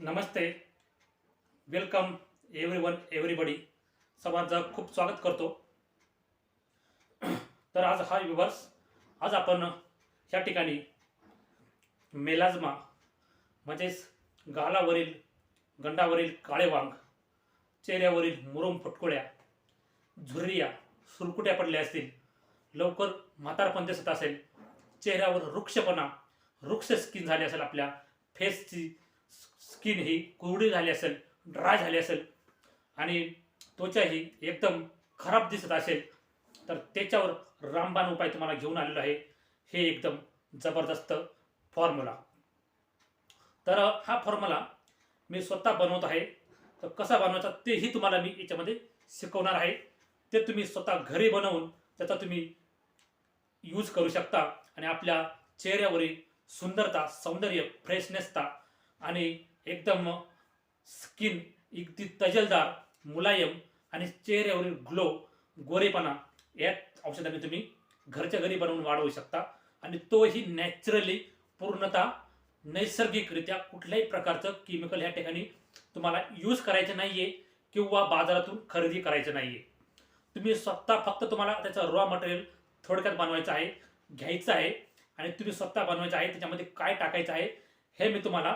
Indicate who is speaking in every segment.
Speaker 1: नमस्ते. Welcome everyone everybody सर्वांचं खूप स्वागत करतो. तर आज हा युवर्स आज आपण ह्या ठिकाणी मेलाजमा म्हणजेच गालावरील गंडावरील काळे वांग चेहऱ्यावरील मुरुम फुटकुळ्या झुर्रिया सुरकुट्या पडल्या असतील लवकर म्हातारपण दिसत असेल चेहऱ्यावर वृक्षपणा वृक्ष स्किन झाली असेल आपल्या फेसची स्किन ही कोरडी झाली असेल ड्राय झाली असेल आणि त्वचा ही एकदम खराब दिसत असेल तर त्याच्यावर रामबाण उपाय तुम्हाला घेऊन आलेलो आहे. हे एकदम जबरदस्त फॉर्म्युला तर हा फॉर्म्युला मी स्वतः बनवत आहे. तर कसा बनवायचा तेही तुम्हाला मी याच्यामध्ये शिकवणार आहे. ते तुम्ही स्वतः घरी बनवून त्याचा तुम्ही यूज करू शकता आणि आपल्या चेहऱ्यावरील सुंदरता सौंदर्य फ्रेशनेसता आणि एकदम स्किन अगदी तजलदार मुलायम आणि चेहऱ्यावरील ग्लो गोरेपणा या औषधाने तुम्ही घरच्या घरी बनवून वाढवू शकता. आणि तोही नॅचरली पूर्णतः नैसर्गिकरित्या कुठल्याही प्रकारचं केमिकल ह्या ठिकाणी तुम्हाला यूज करायचं नाहीये किंवा बाजारातून खरेदी करायचं नाहीये. तुम्ही स्वतः फक्त तुम्हाला त्याचं रॉ मटेरियल थोडक्यात बनवायचं आहे घ्यायचं आहे आणि तुम्ही स्वतः बनवायचं आहे त्याच्यामध्ये काय टाकायचं आहे हे मी तुम्हाला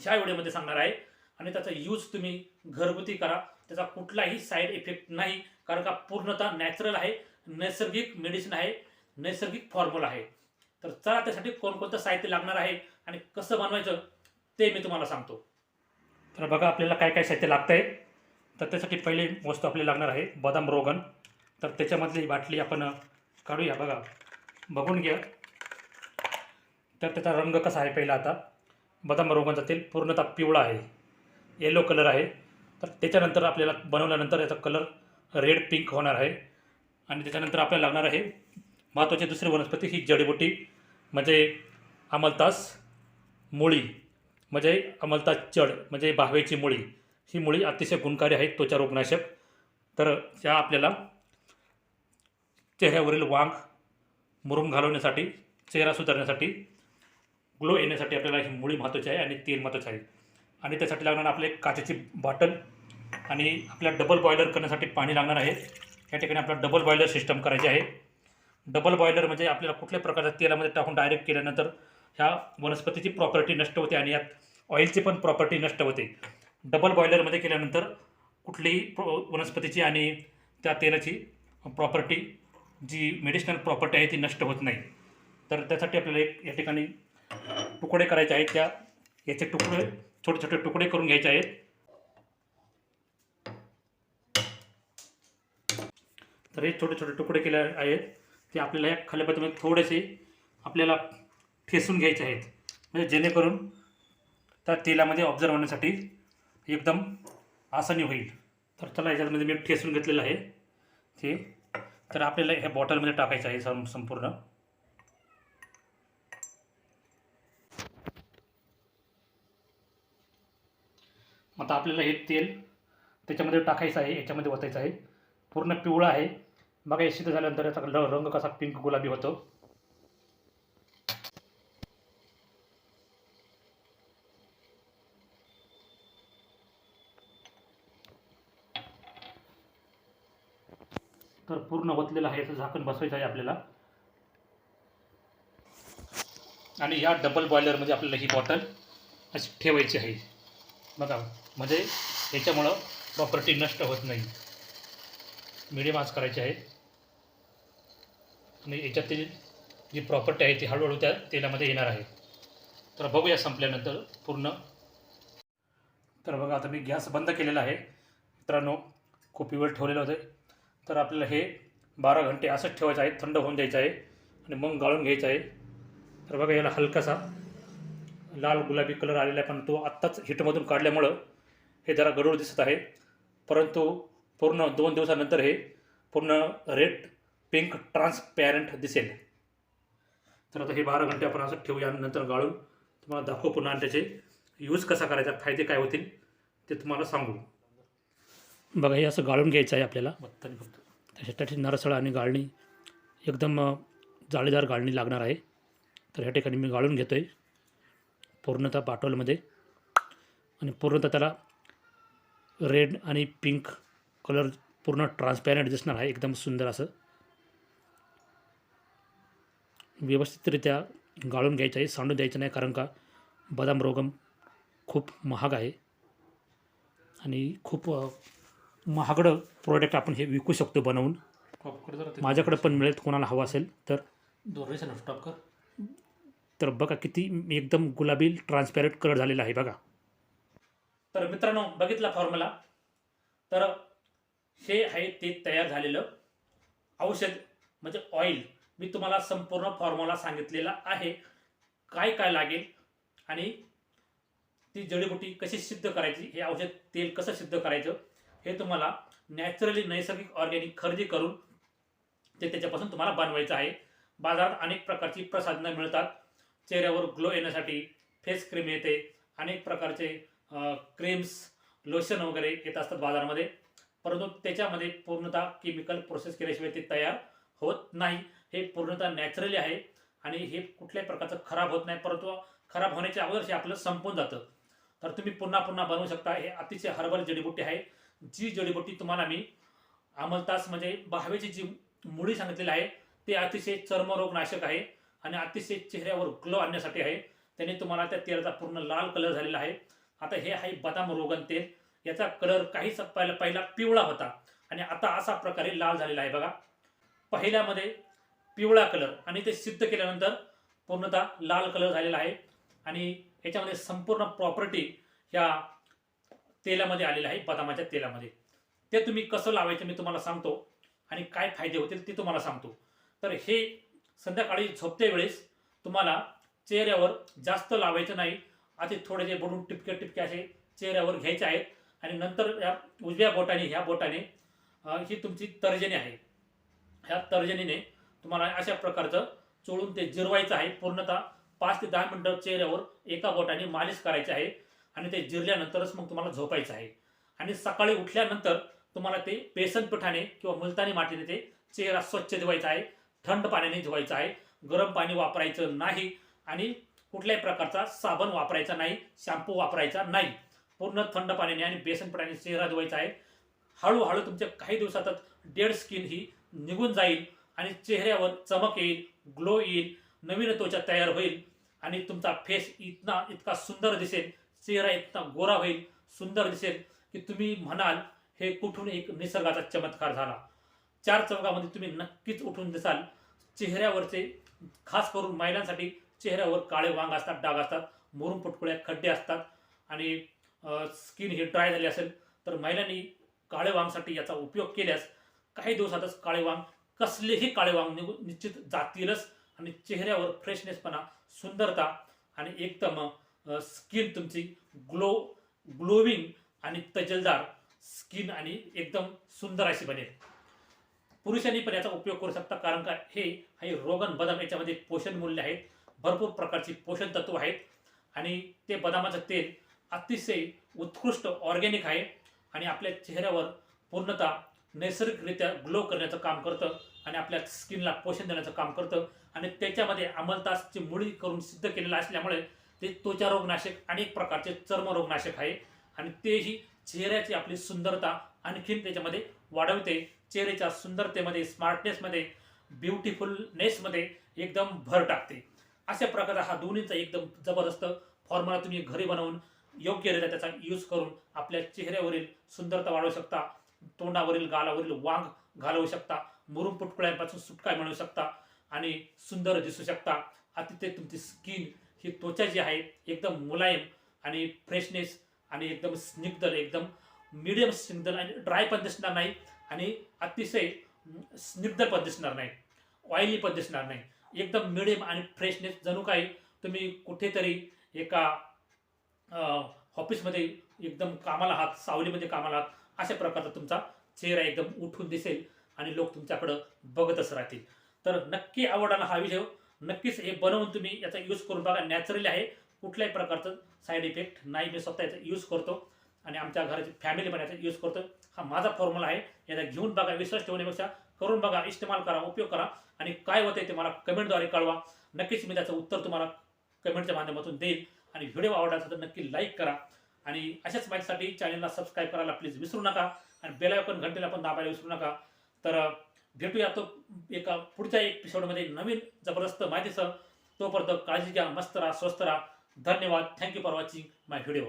Speaker 1: ह्या व्हिडिओमध्ये सांगणार आहे. आणि त्याचा यूज तुम्ही घरगुती करा. त्याचा कुठलाही साईड इफेक्ट नाही कारण का पूर्णतः नॅचरल आहे नैसर्गिक मेडिसिन आहे नैसर्गिक फॉर्म्युला आहे. तर चला त्यासाठी कोणकोणतं साहित्य लागणार आहे आणि कसं बनवायचं ते मी तुम्हाला सांगतो. तर बघा आपल्याला काय काय साहित्य लागतं आहे तर त्यासाठी पहिली वस्तू आपल्याला लागणार आहे बदाम रोगन तर त्याच्यामधली बाटली आपण काढूया. बघा बघून घ्या. तर त्याचा रंग कसा आहे पहिला आता? बदाम रोगांचा तेल पूर्णतः पिवळा आहे. येलो कलर आहे. तर त्याच्यानंतर आपल्याला बनवल्यानंतर याचा कलर रेड पिंक होणार आहे. आणि त्याच्यानंतर आपल्याला लागणार आहे महत्त्वाची दुसरी वनस्पती ही जडीबुटी म्हणजे अमलतास मुळी म्हणजे अमलतास चढ म्हणजे बाहवेची मुळी. ही मुळी अतिशय गुणकारी आहे त्वचा रोगनाशक तर या आपल्याला चेहऱ्यावरील वांग मुरुम घालवण्यासाठी चेहरा सुधारण्यासाठी ग्लो येण्यासाठी आपल्याला ही मुळी महत्त्वाची आहे आणि तेल महत्त्वाचं आहे. आणि त्यासाठी लागणार आपले काचेची बॉटल आणि आपल्या डबल बॉयलर करण्यासाठी पाणी लागणार आहे. या ठिकाणी आपल्याला डबल बॉयलर सिस्टम करायची आहे. डबल बॉयलर म्हणजे आपल्याला कुठल्याही प्रकारच्या तेलामध्ये टाकून डायरेक्ट केल्यानंतर ह्या वनस्पतीची प्रॉपर्टी नष्ट होते आणि यात ऑइलची पण प्रॉपर्टी नष्ट होते. डबल बॉयलरमध्ये केल्यानंतर कुठलीही प्रो- वनस्पतीची आणि त्या तेलाची प्रॉपर्टी जी मेडिसिनल प्रॉपर्टी आहे ती नष्ट होत नाही. तर त्यासाठी आपल्याला एक या ठिकाणी तुकडे करायचे आहेत त्या. याचे तुकडे छोटे छोटे तुकडे करून घ्यायचे आहेत. तर हे छोटे छोटे तुकडे केले आहेत. ते आपल्याला या खलेपातीमध्ये थोडेसे आपल्याला ठेसून घ्यायचे आहेत. म्हणजे जेणेकरून त्या तेलामध्ये ऑब्झर्व होण्यासाठी एकदम आसानी होईल. तर चला याच्यामध्ये मी ठेसून घेतलेलं आहे. ते. तर आपल्याला ह्या बॉटलमध्ये टाकायचं आहे सं संपूर्ण. आता आपल्याला हे तेल त्याच्यामध्ये टाकायचं आहे याच्यामध्ये वतायचं आहे. पूर्ण पिवळा आहे. मग हे सिद्ध झाल्यानंतर याचा ल- रंग कसा पिंक गुलाबी होतो. तर पूर्ण वतलेलं आहे याचं झाकण बसवायचं आहे आपल्याला. आणि या डबल बॉयलरमध्ये आपल्याला ही बॉटल अशी ठेवायची आहे. बघा. म्हणजे याच्यामुळं प्रॉपर्टी नष्ट होत नाही. मिडियम आज करायचे आहे. आणि याच्यातील जी प्रॉपर्टी आहे ती हळूहळू त्या तेलामध्ये येणार आहे. तर बघूया संपल्यानंतर पूर्ण. तर बघा आता मी गॅस बंद केलेला आहे. मित्रांनो खूप वेळ ठेवलेलं होतं. तर आपल्याला हे बारा घंटे असंच ठेवायचं आहे. थंड होऊन द्यायचं आहे. आणि मग गाळून घ्यायचं आहे. तर बघा याला हलकासा लाल गुलाबी कलर आलेला आहे. पण तो आत्ताच हिटमधून काढल्यामुळं हे जरा गडूळ दिसत आहे. परंतु पूर्ण दोन दिवसानंतर हे पूर्ण रेड पिंक ट्रान्सपॅरंट दिसेल. तर आता हे बारा घंटे आपण असं ठेवूया नंतर गाळून तुम्हाला दाखवू पुन्हा आणि त्याचे यूज कसा करायचा फायदे काय होतील ते तुम्हाला सांगू. बघा हे असं गाळून घ्यायचं आहे आपल्याला. त्याच्यासाठी नरसळ आणि गाळणी एकदम जाळीदार गाळणी लागणार आहे. तर ह्या ठिकाणी मी गाळून घेतो आहे पूर्णतः पाटोलमध्ये. आणि पूर्णतः त्याला रेड आणि पिंक कलर पूर्ण ट्रान्सपॅरंट दिसणार आहे एकदम सुंदर असं. व्यवस्थितरित्या गाळून घ्यायचं आहे सांडून द्यायचं नाही कारण का बदाम रोगम खूप महाग आहे. आणि खूप महागडं प्रोडक्ट आपण हे विकू शकतो बनवून. माझ्याकडे पण मिळेल कोणाला हवं असेल तर. तर बघा किती एकदम गुलाबी ट्रान्सपॅरंट कलर झालेला आहे बघा. तर मित्रांनो बघितला फॉर्म्युला तर हे आहे ते तयार झालेलं औषध म्हणजे ऑइल मी तुम्हाला संपूर्ण फॉर्म्युला सांगितलेला आहे. काय काय लागेल आणि ती जडीबुटी कशी सिद्ध करायची हे औषध तेल कसं सिद्ध करायचं हे तुम्हाला नॅचरली नैसर्गिक ऑर्गॅनिक खरेदी करून ते त्याच्यापासून तुम्हाला बनवायचं आहे. बाजारात अनेक प्रकारची प्रसाधनं मिळतात. चेहऱ्यावर ग्लो येण्यासाठी फेस क्रीम येते. अनेक प्रकारचे क्रीम्स लोशन वगैरे येत असतात बाजारामध्ये. परंतु त्याच्यामध्ये पूर्णतः केमिकल प्रोसेस केल्याशिवाय ते तयार होत नाही. हे पूर्णतः नॅचरली आहे आणि हे कुठल्याही प्रकारचं खराब होत नाही. परंतु खराब होण्याच्या अगोदर हे आपलं संपून जातं. तर तुम्ही पुन्हा पुन्हा बनवू शकता. हे अतिशय हर्बल जडीबुटी आहे. जी जडीबुटी तुम्हाला मी अमलतास म्हणजे बहावेची जी मुळी सांगितलेली आहे ते अतिशय चर्मरोगनाशक आहे आणि अतिशय चेहऱ्यावर ग्लो आणण्यासाठी आहे. त्याने तुम्हाला त्या तेलाचा पूर्ण लाल कलर झालेला आहे. आता हे आहे बदाम रोगन तेल. याचा कलर काहीच पहिला पहिला पिवळा होता. आणि आता असा प्रकारे लाल झालेला आहे बघा. पहिल्यामध्ये पिवळा कलर आणि ते सिद्ध केल्यानंतर पूर्णतः लाल कलर झालेला आहे. आणि याच्यामध्ये संपूर्ण प्रॉपर्टी ह्या तेलामध्ये आलेल्या आहे बदामाच्या तेलामध्ये. ते तुम्ही कसं लावायचं मी तुम्हाला सांगतो. आणि काय फायदे होतील ते तुम्हाला सांगतो. तर हे संध्याकाळी झोपते वेळेस तुम्हाला चेहऱ्यावर जास्त लावायचं नाही. असे थोडेसे बुडून टिपके टिपके असे चेहऱ्यावर घ्यायचे आहेत. आणि नंतर या उजव्या बोटाने ह्या बोटाने ही तुमची तर्जनी आहे. ह्या तर्जनीने तुम्हाला अशा प्रकारचं चोळून ते जिरवायचं आहे. पूर्णतः पाच ते दहा मिनटं चेहऱ्यावर एका बोटाने मालिश करायची आहे. आणि ते जिरल्यानंतरच मग तुम्हाला झोपायचं आहे. आणि सकाळी उठल्यानंतर तुम्हाला ते बेसन पिठाने किंवा मुलतानी मातीने ते चेहरा स्वच्छ धुवायचा आहे. थंड पाण्याने धुवायचा आहे. गरम पाणी वापरायचं नाही. आणि कुठल्याही प्रकारचा साबण वापरायचा नाही शॅम्पू वापरायचा नाही. पूर्ण थंड पाण्याने आणि बेसन पाण्याने चेहरा धुवायचा आहे. हळूहळू तुमच्या काही दिवसातच डेड स्किन ही निघून जाईल आणि चेहऱ्यावर चमक येईल ग्लो येईल नवीन त्वचा तयार होईल आणि तुमचा फेस इतना इतका सुंदर दिसेल चेहरा इतका गोरा होईल सुंदर दिसेल की तुम्ही म्हणाल हे कुठून एक निसर्गाचा चमत्कार झाला. चार चौकामध्ये तुम्ही नक्कीच उठून दिसाल. चेहऱ्यावरचे खास करून महिलांसाठी चेहऱ्यावर काळे वांग असतात डाग असतात मुरुम फुटकुळ्या खड्डे असतात आणि स्किन हे ड्राय झाली असेल तर महिलांनी काळे वांगसाठी याचा उपयोग केल्यास काही दिवसातच काळे वांग कसलेही काळे वांग निघून निश्चित जातीलच आणि चेहऱ्यावर फ्रेशनेसपणा सुंदरता आणि एकदम स्किन तुमची ग्लो ग्लोविंग आणि तजेलदार स्किन आणि एकदम सुंदर अशी बनेल. पुरुषांनी पण याचा उपयोग करू शकता कारण का हे हे रोगन बदाम याच्यामध्ये पोषण मूल्य आहेत. भरपूर प्रकारची पोषण तत्व आहेत. आणि ते बदामाचं तेल अतिशय उत्कृष्ट ऑर्गॅनिक आहे. आणि आपल्या चेहऱ्यावर पूर्णतः नैसर्गिकरित्या ग्लो करण्याचं काम करतं आणि आपल्या स्किनला पोषण देण्याचं काम करतं. आणि त्याच्यामध्ये अंमलतासची मुळी करून सिद्ध केलेलं असल्यामुळे ते त्वचा रोगनाशक अनेक प्रकारचे चर्मरोगनाशक आहे. आणि तेही चेहऱ्याची आपली सुंदरता आणखीन त्याच्यामध्ये वाढवते. चेहऱ्याच्या सुंदरतेमध्ये स्मार्टनेसमध्ये ब्युटिफुलनेसमध्ये एकदम भर टाकते. अशा प्रकारचा हा दोन्हीचा एकदम जबरदस्त फॉर्म्युला तुम्ही घरी बनवून योग्यरित्या त्याचा यूज करून आपल्या चेहऱ्यावरील सुंदरता वाढवू शकता तोंडावरील गालावरील वांग घालवू शकता मुरुम पुटकुळ्यांपासून सुटका मिळवू शकता आणि सुंदर दिसू शकता. अतिशय तुमची स्किन ही त्वचा जी आहे एकदम मुलायम आणि फ्रेशनेस आणि एकदम स्निग्धल एकदम मिडियम स्निग्धल आणि ड्राय पण दिसणार नाही आणि अतिशय स्निग्धल पण दिसणार नाही ऑइली पण दिसणार नाही. एकदम मिडियम आणि फ्रेशनेस. जणू काही तुम्ही कुठेतरी एका ऑफिसमध्ये एकदम कामाला आहात सावलीमध्ये कामाला आहात अशा प्रकारचा तुमचा चेहरा एकदम उठून दिसेल आणि लोक तुमच्याकडं बघतच राहतील. तर नक्की आवडला हा व्हिडिओ हो. नक्कीच हे बनवून तुम्ही याचा यूज करून बघा. नॅचरली आहे कुठल्याही प्रकारचं साईड इफेक्ट नाही. मी स्वतः याचा यूज करतो आणि आमच्या घराची फॅमिली पण याचा यूज करतो. हा माझा फॉर्म्युला आहे. याचा घेऊन बघा. विश्वास ठेवण्यापेक्षा करून बघा. इस्तेमाल करा उपयोग करा. आणि काय होते ते मला कमेंटद्वारे कळवा. नक्कीच मी त्याचं उत्तर तुम्हाला कमेंटच्या माध्यमातून देईल. आणि व्हिडिओ आवडला असेल तर नक्की लाईक करा. आणि अशाच माहितीसाठी चॅनलला सबस्क्राईब करायला प्लीज विसरू नका. आणि बेल घंटेला पण दाबायला विसरू नका. तर भेटूया तो एका पुढच्या एपिसोडमध्ये नवीन जबरदस्त माहितीसह. तोपर्यंत काळजी घ्या मस्त राहा स्वस्त राहा. धन्यवाद. Thank you for watching my video